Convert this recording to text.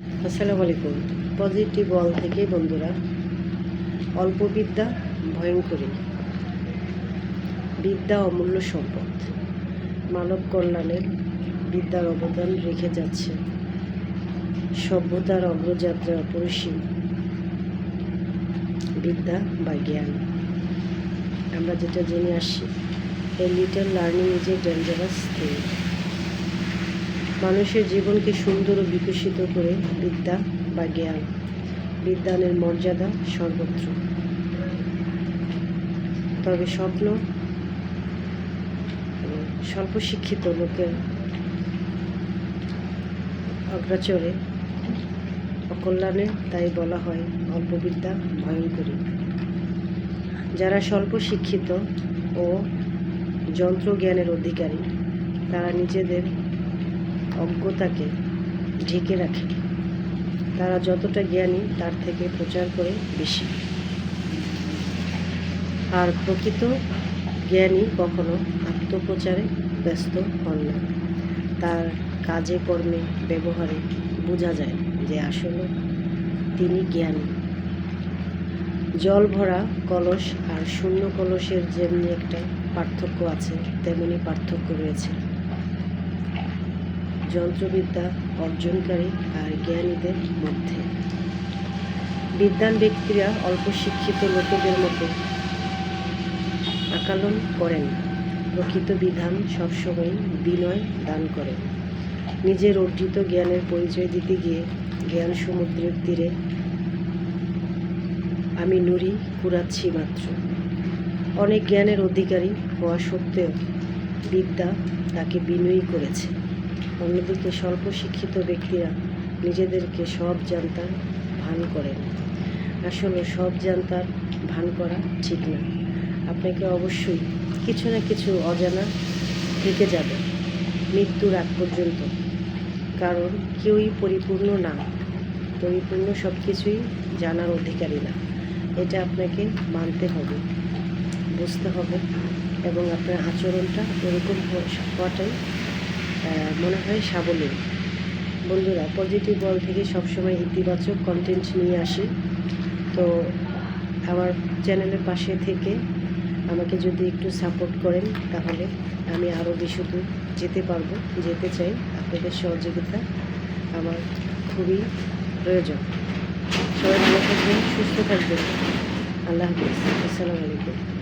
আসসালামু আলাইকুম। পজিটিভ বল থেকে বন্ধুরা, অল্প বিদ্যা, ভয়ঙ্করী বিদ্যা অমূল্য সম্পদ। মানব কল্যাণের বিদ্যার অবদান রেখে যাচ্ছে। সভ্যতার অগ্রযাত্রা অপরিসীম। বিদ্যা বা জ্ঞান। আমরা যেটা জেনে আসছি a little learning is a dangerous thing মানুষের জীবনকে সুন্দর ও বিকশিত করে বিদ্যা বা জ্ঞান। বিজ্ঞানের মর্যাদা সর্বত্র। তবে স্বপ্ন স্বল্প শিক্ষিত লোকের অগ্রাচরে অকল্যাণে তাই বলা হয় অল্পবিদ্যা ভয়ঙ্করী। যারা স্বল্প শিক্ষিত ও যন্ত্র জ্ঞানের অধিকারী, তারা নিজেদের অজ্ঞতাকে ঢেকে রাখে। তারা যতটা জ্ঞানী, তার থেকে প্রচার করে বেশি। আর প্রকৃত জ্ঞানী কখনো আত্মপ্রচারে ব্যস্ত হন না। তার কাজে, কর্মে, ব্যবহারে বোঝা যায় যে আসলে তিনি জ্ঞানী। জল ভরা কলস আর শূন্য কলসের যেমনি একটা পার্থক্য আছে, তেমনি পার্থক্য রয়েছে। যন্ত্রবিদ্যা অর্জনকারী আর জ্ঞানীদের মধ্যে। বিদ্যান ব্যক্তিরা অল্প শিক্ষিত লোকেদের মতো আকালন করেন। প্রকৃত বিধান সবসময় বিনয় দান করে। নিজের অর্জিত জ্ঞানের পরিচয় দিতে গিয়ে জ্ঞান সমুদ্রের তীরে আমি নুরি কুড়াচ্ছি মাত্র। অনেক জ্ঞানের অধিকারী হওয়া সত্ত্বেও বিদ্যা তাকে বিনয়ী করেছে। অন্যদিকে স্বল্প শিক্ষিত ব্যক্তিরা নিজেদেরকে সব জানতার ভান করেন। আসলে সব জানতার ভান করা ঠিক না। আপনাকে অবশ্যই কিছু না কিছু অজানা থেকে যাবে মৃত্যুর আগ পর্যন্ত। কারণ কেউই পরিপূর্ণ না, পরিপূর্ণ সব কিছুই জানার অধিকারী না। এটা আপনাকে মানতে হবে, বুঝতে হবে এবং আপনার আচরণটা এরকম হওয়াটাই মনে হয় সাবলীল। বন্ধুরা পজিটিভ বল থেকে সবসময় ইতিবাচক কন্টেন্ট নিয়ে আসি। তো আমার চ্যানেলের পাশে থেকে আমাকে যদি একটু সাপোর্ট করেন, তাহলে আমি আরও বেশি দূর যেতে পারব, যেতে চাই আপনাদের সহযোগিতা আমার খুবই প্রয়োজন। সবাই ভালো থাকবেন, সুস্থ থাকবেন। আল্লাহ হাফিজ। আসসালামু আলাইকুম।